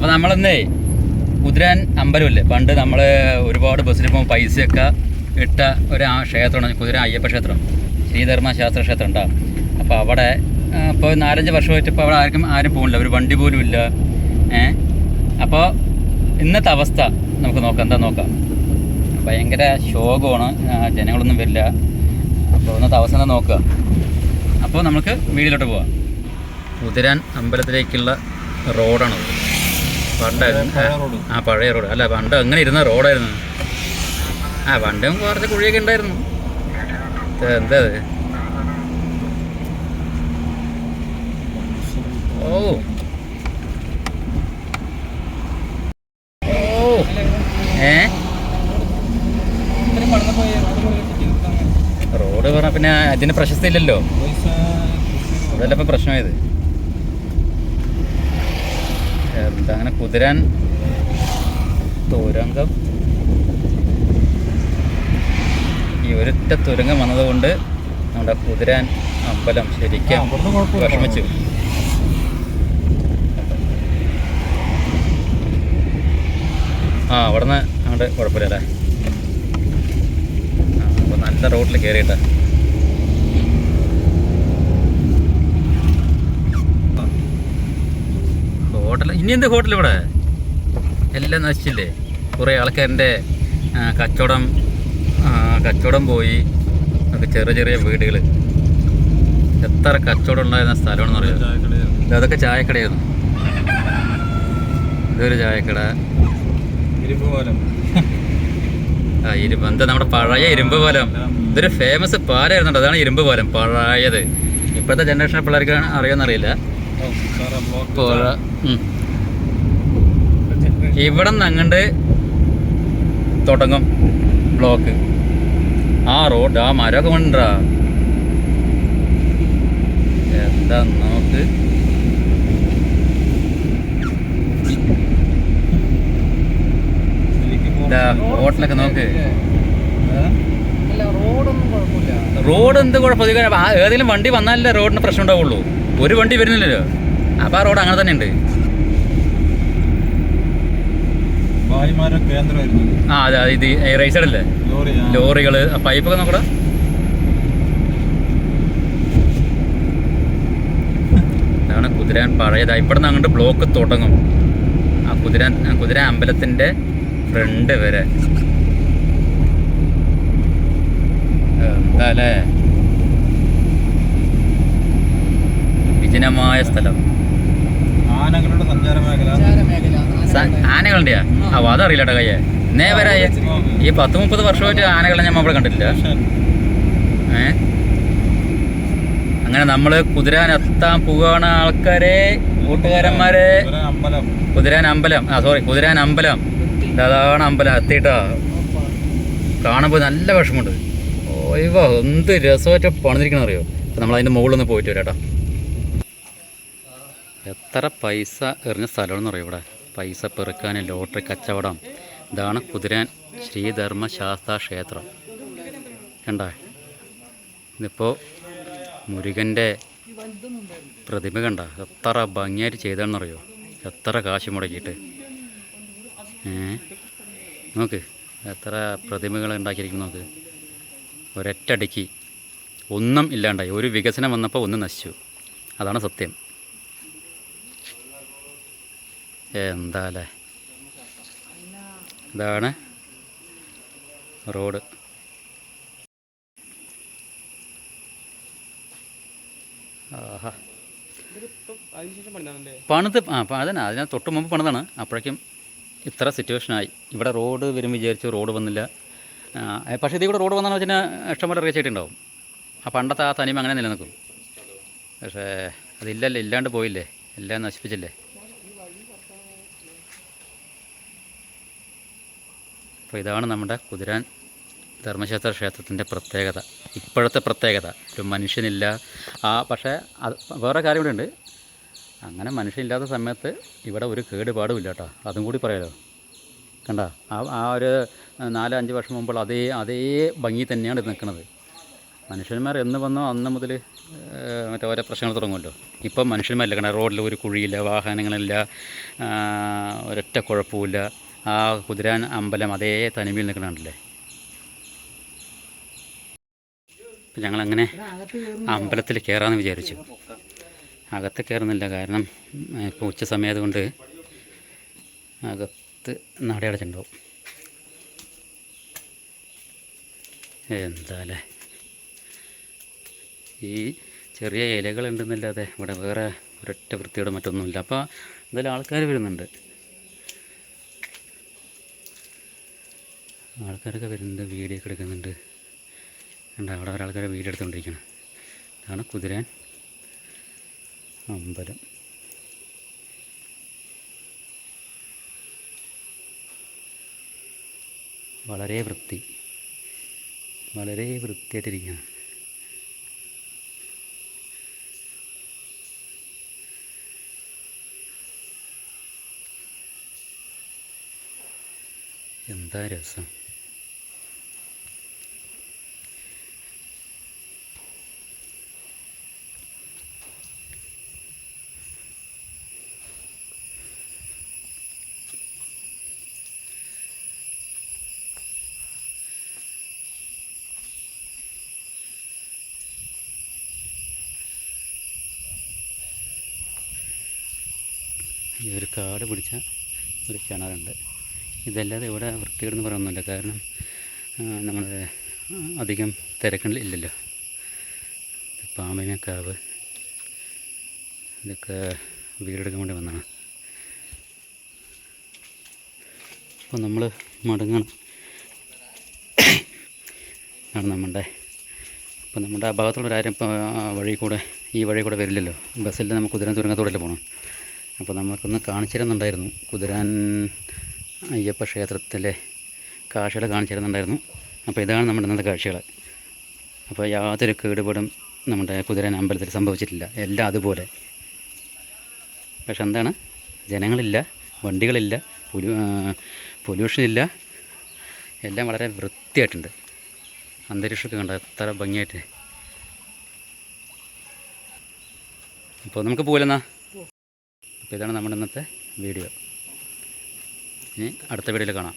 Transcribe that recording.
അപ്പോൾ നമ്മളിന്നേ കുതിരാൻ അമ്പലമില്ലേ? പണ്ട് നമ്മൾ ഒരുപാട് ബസ്സിൽ പോകുമ്പോൾ പൈസയൊക്കെ ഇട്ട ഒരു ക്ഷേത്രമാണ് കുതിരാൻ അയ്യപ്പ ക്ഷേത്രം. ശ്രീധർമ്മ ശാസ്ത്ര ക്ഷേത്രം ഉണ്ടാവും അപ്പോൾ അവിടെ ഇപ്പോൾ നാലഞ്ച് വർഷമായിട്ട് ഇപ്പോൾ അവിടെ ആർക്കും ആരും പോകുന്നില്ല ഒരു വണ്ടി പോലും ഇല്ല. ഏ? അപ്പോൾ ഇന്നത്തെ അവസ്ഥ നമുക്ക് നോക്കാം. എന്താ നോക്കാം? ഭയങ്കര ശോകമാണ്. ജനങ്ങളൊന്നും വരില്ല. അപ്പോൾ ഇന്നത്തെ അവസ്ഥ എന്താ നോക്കുക? അപ്പോൾ നമുക്ക് വീടിലോട്ട് പോവാം. കുതിരാൻ അമ്പലത്തിലേക്കുള്ള റോഡാണത് പണ്ട് പഴയ റോഡ്. ആ പഴയ റോഡ്. അല്ല പണ്ട് അങ്ങനെ ഇരുന്ന റോഡായിരുന്നു. ആ പണ്ടും കുറച്ച് കുഴിയൊക്കെ ഉണ്ടായിരുന്നു. എന്താ ഇത്? ഓ. ഓ. ഏ? റോഡ് പറഞ്ഞ പിന്നെ അതിന് പ്രശസ്തി ഇല്ലല്ലോ. അതല്ല ഇപ്പം പ്രശ്നമായത്. അങ്ങനെ കുതിരാൻ തുരങ്കം. ഈ ഒരൊറ്റ തുരങ്കം വന്നതുകൊണ്ട് നമ്മുടെ കുതിരാൻ അമ്പലം ശരിക്കും വിഷമിച്ചു. ആ അവിടുന്ന് അങ്ങോട്ട് കുഴപ്പമില്ല അല്ലേ? അപ്പോൾ നല്ല റോഡിൽ കയറിയിട്ടാ ഹോട്ടൽ ഇനി എന്ത് ഹോട്ടൽ ഇവിടെ? എല്ലാം നശിച്ചില്ലേ? കുറേ ആൾക്കാരുടെ കച്ചവടം കച്ചവടം പോയി. ഒക്കെ ചെറിയ ചെറിയ വീടുകൾ എത്ര കച്ചവടം ഉണ്ടായിരുന്ന സ്ഥലമാണെന്ന് അറിയാം? അതൊക്കെ ചായക്കടയായിരുന്നു. ഇതൊരു ചായക്കട. ആ ഇരുമ്പ്. എന്താ നമ്മുടെ പഴയ ഇരുമ്പ് പാലം? ഇതൊരു ഫേമസ് പാലായിരുന്നു കേട്ടോ. അതാണ് ഇരുമ്പ് പാലം. പഴയത്. ഇപ്പോഴത്തെ ജനറേഷൻ പിള്ളേർക്ക് അറിയാമെന്നറിയില്ല പുഴ. ഇവിടെ നിന്ന് അങ്ങണ്ട് തുടങ്ങും ബ്ലോക്ക് ആ റോഡ് ആ മരമൊക്കെ വേണ്ടാ എന്താ നോക്ക് ഹോട്ടലൊക്കെ നോക്ക്. റോഡ് എന്ത് കുഴപ്പമില്ല. ഏതെങ്കിലും വണ്ടി വന്നാലല്ലേ റോഡിന് പ്രശ്നം ഉണ്ടാവുള്ളൂ. ഒരു വണ്ടി വരുന്നില്ലല്ലോ. അപ്പോൾ ആ റോഡ് അങ്ങനെ തന്നെ ഉണ്ട് കേന്ദ്രമായിരുന്നു ആ അതെ അതെ, ഇത് റൈസഡ് അല്ലേ? ലോറി ലോറികൾ പൈപ്പൊക്കെ നോക്കടാ. ഇതാണ് കുതിരാൻ പഴയതാ ഇവിടെ നിന്ന് അങ്ങോട്ട് ബ്ലോക്ക് തുടങ്ങും. ആ കുതിരാൻ കുതിര അമ്പലത്തിന്റെ അമ്പലത്തിന്റെ ഫ്രണ്ട് വരെ. എന്താ അല്ലേ? വിജനമായ സ്ഥലം. ആനകളുടെ സഞ്ചാര മേഖല ആനകളുടെയാ? ആ അതറിയില്ല കേട്ടോ കയ്യെ. നേവരായ ഈ പത്ത് മുപ്പത് വർഷമായിട്ട് ആനകളെ ഞാൻ അവിടെ കണ്ടിട്ടില്ല. ഏ? അങ്ങനെ നമ്മൾ കുതിരാൻ എത്താൻ പോവുകയാണ് ആൾക്കാരെ കൂട്ടുകാരന്മാരെ. കുതിരാൻ അമ്പലം. ആ സോറി കുതിരാൻ അമ്പലം. അതാണ് അമ്പലം. എത്തിയിട്ടാ? കാണുമ്പോൾ നല്ല വിഷമമുണ്ട്. ഓയ്വോ എന്ത് രസമായിട്ട് പണിതിരിക്കണം അറിയോ നമ്മൾ നമ്മൾ അതിന്റെ മുകളിലൊന്ന് പോയിട്ട് വരാം കേട്ടോ എത്ര പൈസ എറിഞ്ഞ സ്ഥലമാണെന്ന് പറയും ഇവിടെ? പൈസ പെറുക്കാൻ ലോട്ടറി കച്ചവടം. ഇതാണ് കുതിരാൻ ശ്രീധർമ്മ ശാസ്താ ക്ഷേത്രം. കണ്ട? ഇതിപ്പോൾ മുരുകന്റെ പ്രതിമ കണ്ട? എത്ര ഭംഗിയായിട്ട് ചെയ്താണെന്നറിയോ എത്ര കാശ് മുടക്കിയിട്ട്. നോക്ക് എത്ര പ്രതിമകൾ ഉണ്ടാക്കിയിരിക്കുന്നു നോക്ക്. ഒരൊറ്റടിക്ക് ഒന്നും ഇല്ലാണ്ടായി. ഒരു വികസനം വന്നപ്പോൾ ഒന്ന് നശിച്ചു. അതാണ് സത്യം. എന്താ അല്ലേ ഇതാണ് റോഡ്. ആഹാ. പണിത് ആ അതന്നെ അതിന് തൊട്ട് മുമ്പ് പണിതാണ്. അപ്പോഴേക്കും ഇത്ര സിറ്റുവേഷനായി. ഇവിടെ റോഡ് വരും വിചാരിച്ചു റോഡ് വന്നില്ല. പക്ഷേ ഇതിൽ കൂടെ റോഡ് വന്നാന്ന് വെച്ചാൽ ഇഷ്ടംപോലെ റീച്ച് ആയിട്ടുണ്ടാവും ആ പണ്ടത്തെ ആ തനിമ അങ്ങനെ നിലനിൽക്കും. പക്ഷേ അതില്ലല്ലോ ഇല്ലാണ്ട് പോയില്ലേ? എല്ലാം നശിപ്പിച്ചില്ലേ? അപ്പോൾ ഇതാണ് നമ്മുടെ കുതിരാൻ ധർമ്മശാസ്ത്ര ക്ഷേത്രത്തിന്റെ പ്രത്യേകത ഇപ്പോഴത്തെ പ്രത്യേകത. ഒരു മനുഷ്യനില്ല. ആ പക്ഷേ അത് വേറെ കാര്യം കൂടെ ഉണ്ട്. അങ്ങനെ മനുഷ്യനില്ലാത്ത സമയത്ത് ഇവിടെ ഒരു കേടുപാടും ഇല്ല കേട്ടോ. അതും കൂടി പറയാലോ. കണ്ട? ആ ആ ഒരു നാല് അഞ്ച് വർഷം മുമ്പുള്ള അതേ അതേ ഭംഗി തന്നെയാണ് ഇത് നിൽക്കുന്നത്. മനുഷ്യന്മാർ എന്ന് വന്നോ അന്ന് മുതൽ മറ്റേ ഓരോ പ്രശ്നങ്ങൾ തുടങ്ങുമല്ലോ. ഇപ്പം മനുഷ്യന്മാരില്ല. കാരണം റോഡിൽ ഒരു കുഴിയില്ല വാഹനങ്ങളില്ല ഒരൊറ്റ കുഴപ്പമില്ല ആ കുതിരാൻ അമ്പലം അതേ തനിമയിൽ നിൽക്കണുണ്ടല്ലേ? ഞങ്ങളങ്ങനെ അമ്പലത്തിൽ കയറാമെന്ന് വിചാരിച്ചു. അകത്ത് കയറുന്നില്ല. കാരണം ഇപ്പോൾ ഉച്ച സമയമായതുകൊണ്ട് അകത്ത് നടയടച്ചിട്ടുണ്ടാവും. എന്താല്ലേ? ഈ ചെറിയ ഇലകൾ ഉണ്ടെന്നല്ലാതെ ഇവിടെ വേറെ ഒരൊറ്റ വൃത്തിയോടെ മറ്റൊന്നുമില്ല. അപ്പോൾ എന്തായാലും ആൾക്കാർ വരുന്നുണ്ട്. ആൾക്കാരൊക്കെ വരുന്നുണ്ട് വീഡിയോ ഒക്കെ എടുക്കുന്നുണ്ട്. ഉണ്ട് അവിടെ ഒരാൾക്കാരെ വീഡിയോ എടുത്തുകൊണ്ടിരിക്കണം. ഇതാണ് കുതിരാൻ അമ്പലം. വളരെ വൃത്തി വളരെ വൃത്തിയായിട്ടിരിക്കുകയാണ് എന്താ രസം? ഈ ഒരു കാട് പിടിച്ച ഒരു കിണറുണ്ട്. ഇതല്ലാതെ ഇവിടെ വൃത്തികേടെന്ന് പറയുന്നില്ല കാരണം നമ്മൾ അധികം തിരക്കുകളിൽ ഇല്ലല്ലോ. പാമ്പിനക്കാവ് ഇതൊക്കെ വീടെടുക്കാൻ വേണ്ടി വന്നതാണ് അപ്പോൾ നമ്മൾ മടങ്ങണം. ആണ് നമ്മുടെ അപ്പോൾ നമ്മുടെ ആ ഭാഗത്തുള്ളവരാരും ഇപ്പോൾ വഴി കൂടെ ഈ വഴി കൂടെ വരില്ലല്ലോ. ബസ്സിൽ നമുക്ക് കുതിരാൻ തുരങ്കത്തോടെ പോകണം അപ്പോൾ നമ്മൾക്കൊന്ന് കാണിച്ചിരുന്നുണ്ടായിരുന്നു. കുതിരാൻ അയ്യപ്പ ക്ഷേത്രത്തിലെ കാഴ്ചകൾ കാണിച്ചിരുന്നുണ്ടായിരുന്നു. അപ്പോൾ ഇതാണ് നമ്മുടെ ഇന്നത്തെ കാഴ്ചകൾ. അപ്പോൾ യാതൊരു കേടുപാടും നമ്മുടെ കുതിരാൻ അമ്പലത്തിൽ സംഭവിച്ചിട്ടില്ല. എല്ലാം അതുപോലെ. പക്ഷെ എന്താണ്? ജനങ്ങളില്ല വണ്ടികളില്ല പൊല്യൂ പൊല്യൂഷൻ ഇല്ല എല്ലാം വളരെ വൃത്തിയായിട്ടുണ്ട്. അന്തരീക്ഷമൊക്കെ കണ്ട? എത്ര ഭംഗിയായിട്ട്. അപ്പോൾ നമുക്ക് പോലെന്നാ? അപ്പോൾ ഇതാണ് നമ്മുടെ ഇന്നത്തെ വീഡിയോ. ഇനി അടുത്ത വീഡിയോയിൽ കാണാം.